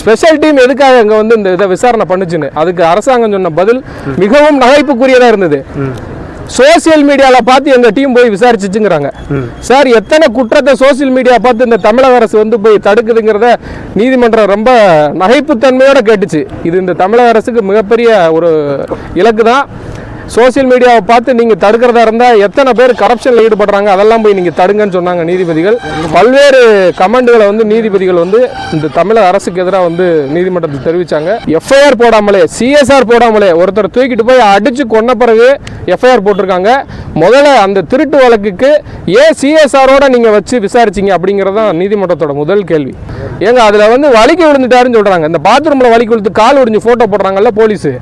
Special team எதுக்காக அங்கே வந்து இந்த இதை விசாரணை பண்ணுச்சுன்னு? அதுக்கு அரசாங்கம் சொன்ன பதில் மிகவும் நகைப்புக்குரியதாக இருந்தது. சோசியல் மீடியாவில் பார்த்து எங்கள் டீம் போய் விசாரிச்சுச்சுங்கிறாங்க. சார் எத்தனை குற்றத்தை சோசியல் மீடியா பார்த்து இந்த தமிழக அரசு வந்து போய் தடுக்குதுங்கிறத நீதிமன்றம் ரொம்ப நகைப்புத்தன்மையோட கேட்டுச்சு. இது இந்த தமிழக அரசுக்கு மிகப்பெரிய ஒரு இலக்கு தான் சோசியல் மீடியாவை பார்த்து நீங்கள் தடுக்கிறதா இருந்தால் எத்தனை பேர் கரப்ஷனில் ஈடுபடுறாங்க? அதெல்லாம் போய் நீங்கள் தடுங்கன்னு சொன்னாங்க நீதிபதிகள். பல்வேறு கமெண்ட்களை வந்து நீதிபதிகள் வந்து இந்த தமிழக அரசுக்கு எதிராக வந்து நீதிமன்றத்தில் தெரிவித்தாங்க எஃப்ஐஆர் போடாமலே சிஎஸ்ஆர் போடாமலே ஒருத்தர் தூக்கிட்டு போய் அடித்து கொன்ன பிறகு எஃப்ஐஆர் போட்டிருக்காங்க. முதல்ல அந்த திருட்டு வழக்குக்கு ஏன் சிஎஸ்ஆரோட நீங்கள் வச்சு விசாரிச்சீங்க அப்படிங்கிறது தான் நீதிமன்றத்தோட முதல் கேள்வி. ஏங்க அதில் வந்து வலிக்கு விழுந்துட்டாருன்னு சொல்கிறாங்க இந்த பாத்ரூமில் வலிக்கு விழுந்து கால் ஒடிஞ்சு ஃபோட்டோ போடுறாங்கல்ல போலீஸு.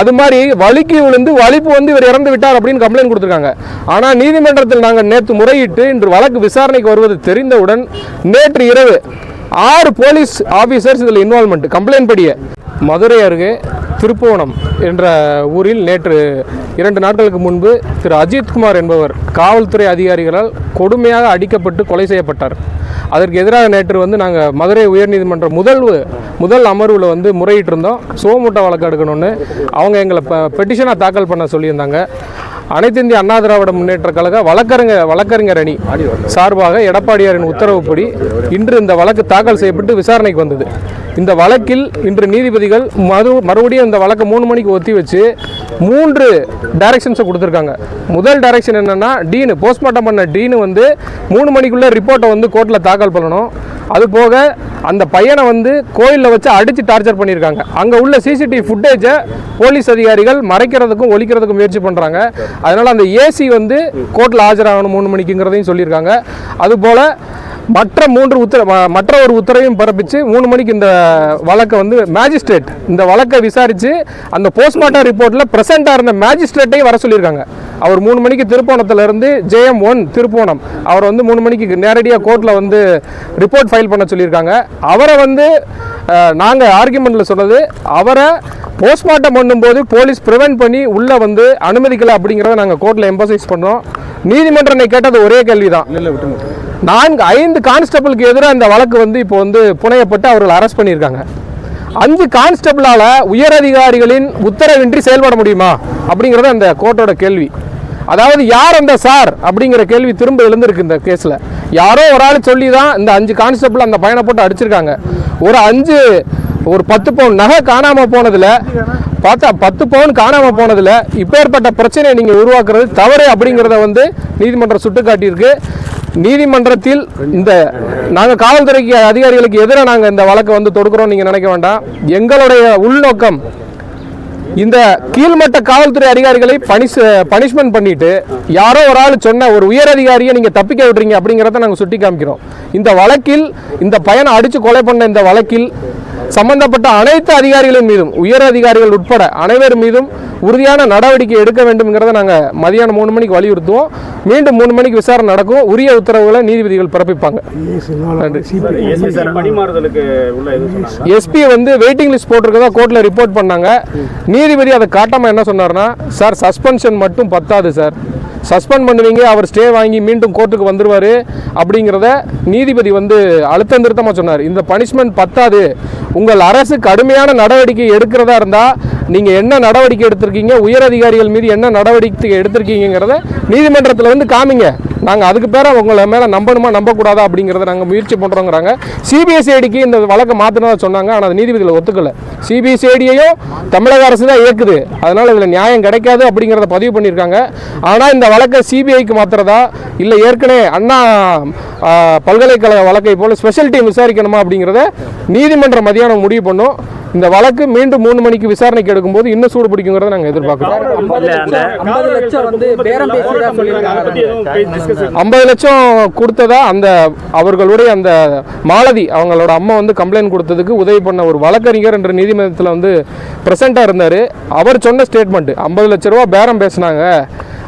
அது மாதிரி வலிக்கு விழுந்து வலிப்பு வந்து இவர் இறந்து விட்டார் அப்படின்னு கம்ப்ளைண்ட் கொடுத்துருக்காங்க. ஆனால் நீதிமன்றத்தில் நாங்கள் நேற்று முறையிட்டு இன்று வழக்கு விசாரணைக்கு வருவது தெரிந்தவுடன் நேற்று இரவு ஆறு போலீஸ் ஆஃபீஸர்ஸ் இதில் இன்வால்மெண்ட் கம்ப்ளைண்ட் படியே. மதுரை அருகே திருப்புவனம் என்ற ஊரில் நேற்று இரண்டு நாட்களுக்கு முன்பு திரு அஜித்குமார் என்பவர் காவல்துறை அதிகாரிகளால் கொடுமையாக அடிக்கப்பட்டு கொலை செய்யப்பட்டார். அதற்கு எதிராக நேற்று வந்து நாங்கள் மதுரை உயர்நீதிமன்ற முதல் முதல் அமர்வில் வந்து முறையிட்டு இருந்தோம் சுவமூட்ட வழக்கு எடுக்கணும்னு அவங்க எங்களை பெட்டிஷனாக தாக்கல் பண்ண சொல்லியிருந்தாங்க. அனைத்து இந்திய அண்ணா திராவிட முன்னேற்ற கழக வழக்கறிஞர் வழக்கறிஞர் அணி சார்பாக எடப்பாடியாரின் உத்தரவுப்படி இன்று இந்த வழக்கு தாக்கல் செய்யப்பட்டு விசாரணைக்கு வந்தது. இந்த வழக்கில் இன்று நீதிபதிகள் மறு மறுபடியும் இந்த வழக்கை மூணு மணிக்கு ஒத்தி வச்சு மூன்று டைரக்ஷன்ஸை கொடுத்துருக்காங்க. முதல் டைரக்ஷன் என்னென்னா டீனு போஸ்ட்மார்ட்டம் பண்ண டீனு வந்து மூணு மணிக்குள்ளே ரிப்போர்ட்டை வந்து கோர்ட்டில் தாக்கல் பண்ணணும். அது போக அந்த பையனை வந்து கோயிலில் வச்சு அடித்து டார்ச்சர் பண்ணியிருக்காங்க. அங்கே உள்ள சிசிடிவி ஃபுட்டேஜை போலீஸ் அதிகாரிகள் மறைக்கிறதுக்கும் ஒழிக்கிறதுக்கும் முயற்சி பண்ணுறாங்க அதனால் அந்த ஏசி வந்து கோர்ட்டில் ஆஜராகணும் மூணு மணிக்குங்கிறதையும் சொல்லியிருக்காங்க. அதுபோல் மற்ற மூன்று உத்தர மற்ற ஒரு உத்தரவையும் பிறப்பிச்சு மூணு மணிக்கு இந்த வழக்கை வந்து மேஜிஸ்ட்ரேட் இந்த வழக்கை விசாரித்து அந்த போஸ்ட்மார்ட்டம் ரிப்போர்ட்டில் ப்ரெசென்ட்டாக இருந்த மேஜிஸ்ட்ரேட்டையும் வர சொல்லியிருக்காங்க. அவர் மூணு மணிக்கு திருப்போணத்துல இருந்து ஜேஎம் ஒன் திருப்போணம். அவர் வந்து மூணு மணிக்கு நேரடியாக கோர்ட்டில் வந்து ரிப்போர்ட் ஃபைல் பண்ண சொல்லியிருக்காங்க. அவரை வந்து நாங்கள் ஆர்குமெண்ட்டில் சொன்னது அவரை போஸ்ட்மார்ட்டம் பண்ணும்போது போலீஸ் ப்ரிவென்ட் பண்ணி உள்ளே வந்து அனுமதிக்கலை அப்படிங்கிறத நாங்கள் கோர்ட்டில் எம்பசைஸ் பண்ணோம் நீதிமன்றம் கேட்டது ஒரே கேள்வி தான் நான்கு ஐந்து கான்ஸ்டபிளுக்கு எதிராக இந்த வழக்கு வந்து இப்போ வந்து புனையப்பட்டு அவர்கள் அரெஸ்ட் பண்ணியிருக்காங்க. அஞ்சு கான்ஸ்டபிளால் உயர் அதிகாரிகளின் உத்தரவின்றி செயல்பட முடியுமா? அப்படிங்கிறது அந்த கோர்ட்டோட கேள்வி. அதாவது யார் அந்த சார்? அப்படிங்கிற கேள்வி திரும்ப எழுந்திருக்கு இந்த கேஸில். யாரோ ஒரு ஆள் சொல்லி தான் இந்த அஞ்சு கான்ஸ்டபிள் அந்த பையனை போட்டு அடிச்சிருக்காங்க. ஒரு அஞ்சு ஒரு பத்து பவுன் நகை காணாமல் போனதில் பார்த்தா பத்து பவுன் காணாமல் போனதில் இப்பேற்பட்ட பிரச்சனையை நீங்கள் உருவாக்குறது தவறு அப்படிங்கிறத வந்து நீதிமன்றம் சுட்டுக்காட்டியிருக்கு. நீதிமன்றத்தில் இந்த நாங்கள் காவல்துறைக்கு அதிகாரிகளுக்கு எதிராக நாங்கள் இந்த வழக்கை வந்து தொடுக்கிறோம் நீங்கள் நினைக்க வேண்டாம். எங்களுடைய உள்நோக்கம் இந்த கீழ்மட்ட காவல்துறை அதிகாரிகளை பனிஷ் பனிஷ்மெண்ட் பண்ணிட்டு யாரோ ஒரு ஆள் சொன்ன ஒரு உயர் அதிகாரியை நீங்கள் தப்பிக்க விடுறீங்க அப்படிங்கிறத நாங்கள் சுட்டி காமிக்கிறோம். இந்த வழக்கில் இந்த பையனை அடித்து கொலை பண்ண இந்த வழக்கில் சம்பந்தப்பட்ட அனைத்து அதிகாரிகளின் மீதும் உயர் அதிகாரிகள் உட்பட அனைவர் மீதும் உறுதியான நடவடிக்கை எடுக்க வேண்டும்ங்கிறத நாங்கள் மதியானம் மூணு மணிக்கு வலியுறுத்துவோம். மீண்டும் மூணு மணிக்கு விசாரணை நடக்கும். உரிய உத்தரவுகளை நீதிபதிகள் பிறப்பிப்பாங்க. எஸ்பி வந்து வெயிட்டிங் லிஸ்ட் போட்டிருக்கதா கோர்ட்டில் ரிப்போர்ட் பண்ணாங்க. நீதிபதி அதை காட்டாமல் என்ன சொன்னார்னா சார் சஸ்பென்ஷன் மட்டும் பத்தாது சார் சஸ்பெண்ட் பண்ணுவீங்க அவர் ஸ்டே வாங்கி மீண்டும் கோர்ட்டுக்கு வந்துருவார். அப்படிங்கிறத நீதிபதி வந்து அழுத்தம் திருத்தமாக சொன்னார். இந்த பனிஷ்மெண்ட் பத்தாது. உங்கள் அரசு கடுமையான நடவடிக்கை எடுக்கிறதா இருந்தால் நீங்கள் என்ன நடவடிக்கை எடுத்திருக்கீங்க? உயர் அதிகாரிகள் மீது என்ன நடவடிக்கை எடுத்திருக்கீங்கிறத நீதிமன்றத்தில் வந்து காமிங்க. நாங்கள் அதுக்கு பேர உங்களை மேலே நம்பணுமா நம்பக்கூடாதா அப்படிங்கிறத நாங்கள் முயற்சி பண்ணுறோங்கிறாங்க சிபிஎஸ்ஐடிக்கு இந்த வழக்கை மாற்றினதாக சொன்னாங்க. ஆனால் அது நீதிபதிகள் ஒத்துக்கலை. சிபிஎஸ்ஐடியையும் தமிழக அரசு தான் இயக்குது அதனால் இதில் நியாயம் கிடைக்காது அப்படிங்கிறத பதிவு பண்ணியிருக்காங்க. ஆனால் இந்த வழக்கை சிபிஐக்கு மாற்றுறதா இல்லை ஏற்கனவே அண்ணா பல்கலைக்கழக வழக்கை போல் ஸ்பெஷல் டீம் விசாரிக்கணுமா அப்படிங்கிறத நீதிமன்றம் மதியானம் முடிவு பண்ணும். இந்த வழக்கு மீண்டும் மூணு மணிக்கு விசாரணைக்கு எடுக்கும்போது இன்னும் சூடு பிடிக்குங்கிறத நாங்கள் எதிர்பார்க்குறோம். இல்ல அந்த ஐம்பது லட்சம் வந்து பேரம் பேசியதா அதை சொல்லியிருக்காங்க. பத்தி எதுவும் டிஸ்கஸ் ஐம்பது லட்சம் கொடுத்ததா அந்த அவர்களுடைய அந்த மாலதி அவங்களோட அம்மா வந்து கம்ப்ளைண்ட் கொடுத்ததுக்கு உதவி பண்ண ஒரு வழக்கறிஞர் என்ற நீதிமன்றத்தில் வந்து ப்ரெசென்ட்டாக இருந்தார். அவர் சொன்ன ஸ்டேட்மெண்ட் ஐம்பது லட்ச ரூபா பேரம் பேசினாங்க.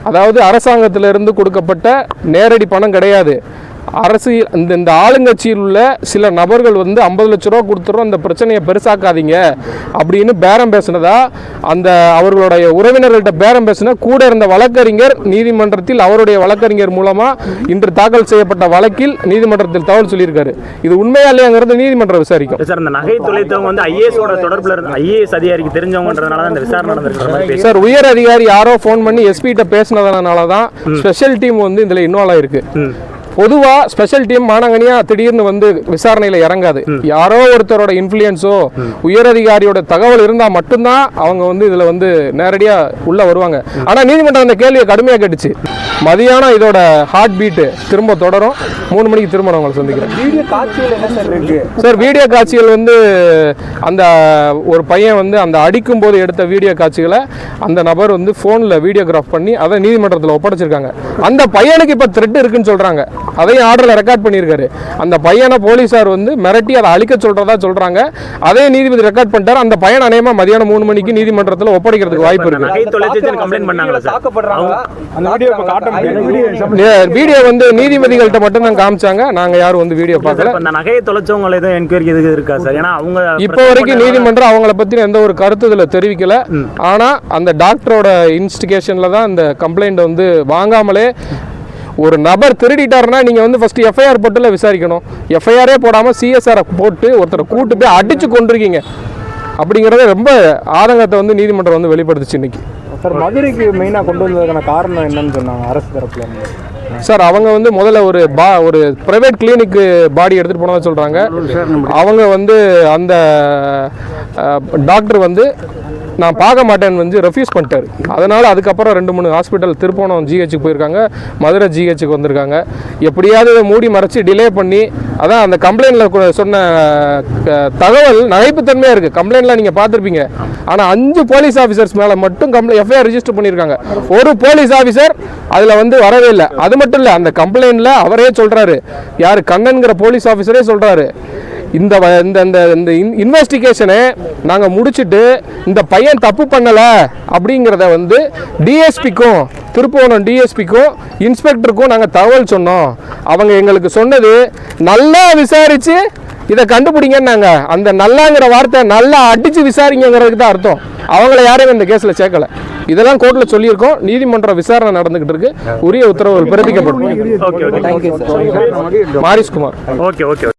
அதாவது அரசாங்கத்திலிருந்து கொடுக்கப்பட்ட நேரடி பணம் கிடையாது. அரசு இந்த இந்த ஆளுங்கட்சியில் உள்ள சில நபர்கள் வந்து ஐம்பது லட்ச ரூபா கொடுத்துறோம் அந்த பிரச்சனையை பெருசாக்காதீங்க அப்படின்னு பேரம் பேசினதா அந்த அவர்களுடைய உறவினர்கள்ட்ட பேரம் பேசின கூட இருந்த வழக்கறிஞர் நீதிமன்றத்தில் அவருடைய வழக்கறிஞர் மூலமா இன்று தாக்கல் செய்யப்பட்ட வழக்கில் நீதிமன்றத்தில் தகவல் சொல்லியிருக்காரு. இது உண்மையா இல்லையாங்கிறது நீதிமன்றம் விசாரிக்கும். சார் இந்த நகை தொலைத்தவங்க வந்து ஐஏஎஸ் ஓட தொடர்புல இருந்த ஐஏஎஸ் அதிகாரிக்கு தெரிஞ்சவங்கன்றதுனால தான் இந்த விசாரணை பேசி சார் உயர் அதிகாரி யாரோ ஃபோன் பண்ணி எஸ்பி கிட்ட பேசினதுனால தான் ஸ்பெஷல் டீம் வந்து இதுல இன்வால்வ் ஆயிருக்கு. பொதுவா ஸ்பெஷல் டீம் மானங்கனியா திடீர்னு வந்து விசாரணையில இறங்காது. யாரோ ஒருத்தரோட இன்ஃப்ளூயன்ஸோ உயர் அதிகாரியோட தகவல் இருந்தா மட்டும்தான் அவங்க வந்து இதுல வந்து நேரடியா உள்ள வருவாங்க. ஆனா நீதிமன்றம் அந்த கேள்வியை கடுமையா கேட்டுச்சு. மதியானம் இதோட ஹார்ட் பீட் திரும்ப தொடரும். மூணு மணிக்கு திரும்ப நான் உங்களை சந்திக்கிறேன். சார் வீடியோ காட்சிகள் வந்து அந்த ஒரு பையன் வந்து அந்த அடிக்கும் போது எடுத்த வீடியோ காட்சிகளை அந்த நபர் வந்து ஃபோனில் வீடியோகிராஃப் பண்ணி அதை நீதிமன்றத்தில் ஒப்படைச்சிருக்காங்க. அந்த பையனுக்கு இப்போ த்ரெட் இருக்குன்னு சொல்கிறாங்க அதையும் ஆர்டரில் ரெக்கார்ட் பண்ணியிருக்காரு. அந்த பையனை போலீஸார் வந்து மிரட்டி அதை அழிக்க சொல்கிறதா சொல்கிறாங்க அதையும் நீதிபதி ரெக்கார்ட் பண்ணிட்டார். அந்த பையன் அநேகமாக மதியானம் மூணு மணிக்கு நீதிமன்றத்தில் ஒப்படைக்கிறதுக்கு வாய்ப்பு இருக்குது அந்த வீடியோ இப்ப காட்ட முடியாது வீடியோ வந்து நீதிபதிகள்கிட்ட மட்டும் தான் காமிச்சாங்க. நாங்கள் யாரும் வந்து வீடியோ பார்க்கல. நகையை தொலைச்சவங்க எதுவும் என்கொயரி எதுக்கு இருக்கா சார்? ஏன்னா அவங்க இப்போ வரைக்கும் நீதிமன்றம் அவங்கள பத்தி எந்த ஒரு கருத்து இதுல தெரிவிக்கல. ஆனா அந்த டாக்டரோட இன்ஸ்டிகேஷன்ல தான் இந்த கம்ப்ளைண்ட் வந்து வாங்காமலே ஒரு நபர் திருடிட்டாருன்னா நீங்க வந்து ஃபர்ஸ்ட் எஃப்ஐஆர் போட்டுல விசாரிக்கணும். எஃப்ஐஆரே போடாம சிஎஸ்ஆர் போட்டு ஒருத்தரை கூட்டு போய் அடிச்சு கொண்டிருக்கீங்க அப்படிங்கறத ரொம்ப ஆதங்கத்தை வந்து நீதிமன்றம் வந்து வெளிப்படுத்துச்சு இன்னைக்கு. சார் மதுரைக்கு மெயினாக கொண்டு வந்ததுக்கான காரணம் என்னன்னு சொன்னாங்க அரசு தரப்புல சார் அவங்க வந்து முதல்ல ஒரு பா ஒரு பிரைவேட் கிளினிக்கு பாடி எடுத்துகிட்டு போனதா சொல்கிறாங்க அவங்க வந்து அந்த டாக்டர் வந்து நான் பார்க்க மாட்டேன்னு வந்து ரெஃப்யூஸ் பண்ணிட்டார். அதனால் அதுக்கப்புறம் ரெண்டு மூணு ஹாஸ்பிட்டல் திருப்போணம் ஜிஹெச்சுக்கு போயிருக்காங்க. மதுரை ஜிஹெச்சுக்கு வந்திருக்காங்க. எப்படியாவது இதை மூடி மறைச்சி டிலே பண்ணி அதான் அந்த கம்ப்ளைண்ட்டில் சொன்ன தகவல் நகைப்புத்தன்மையாக இருக்குது கம்ப்ளைண்ட்லாம் நீங்கள் பார்த்துருப்பீங்க. ஆனால் அஞ்சு போலீஸ் ஆஃபீஸர்ஸ் மேலே மட்டும் கம்ப்ளைண்ட் எஃப்ஐஆர் ரிஜிஸ்டர் பண்ணியிருக்காங்க. ஒரு போலீஸ் ஆஃபீஸர் அதில் வந்து வரவே இல்லை. அது மட்டும் இல்லை அந்த கம்ப்ளைண்ட்டில் அவரே சொல்கிறாரு யார் கண்ணன்கிற போலீஸ் ஆஃபீஸரே சொல்கிறாரு இந்த வ- இந்த இந்த இன்வெஸ்டிகேஷனை நாங்கள் முடிச்சிட்டு இந்த பையன் தப்பு பண்ணலை அப்படிங்கிறத வந்து டிஎஸ்பிக்கும் திருப்புவனம் டிஎஸ்பிக்கும் இன்ஸ்பெக்டருக்கும் நாங்கள் தகவல் சொன்னோம். அவங்க எங்களுக்கு சொன்னது நல்லா விசாரித்து இதை கண்டுபிடிங்கன்னாங்க. அந்த நல்லாங்கிற வார்த்தை நல்லா அடித்து விசாரிங்கிறதுக்கு தான் அர்த்தம். அவங்கள யாரையும் இந்த கேஸில் சேர்க்கல. இதெல்லாம் கோர்ட்டில் சொல்லியிருக்கோம். நீதிமன்ற விசாரணை நடந்துகிட்டு இருக்கு. உரிய உத்தரவுகள் பிறப்பிக்கப்படும். Okay okay thank you sir Mariskumar okay okay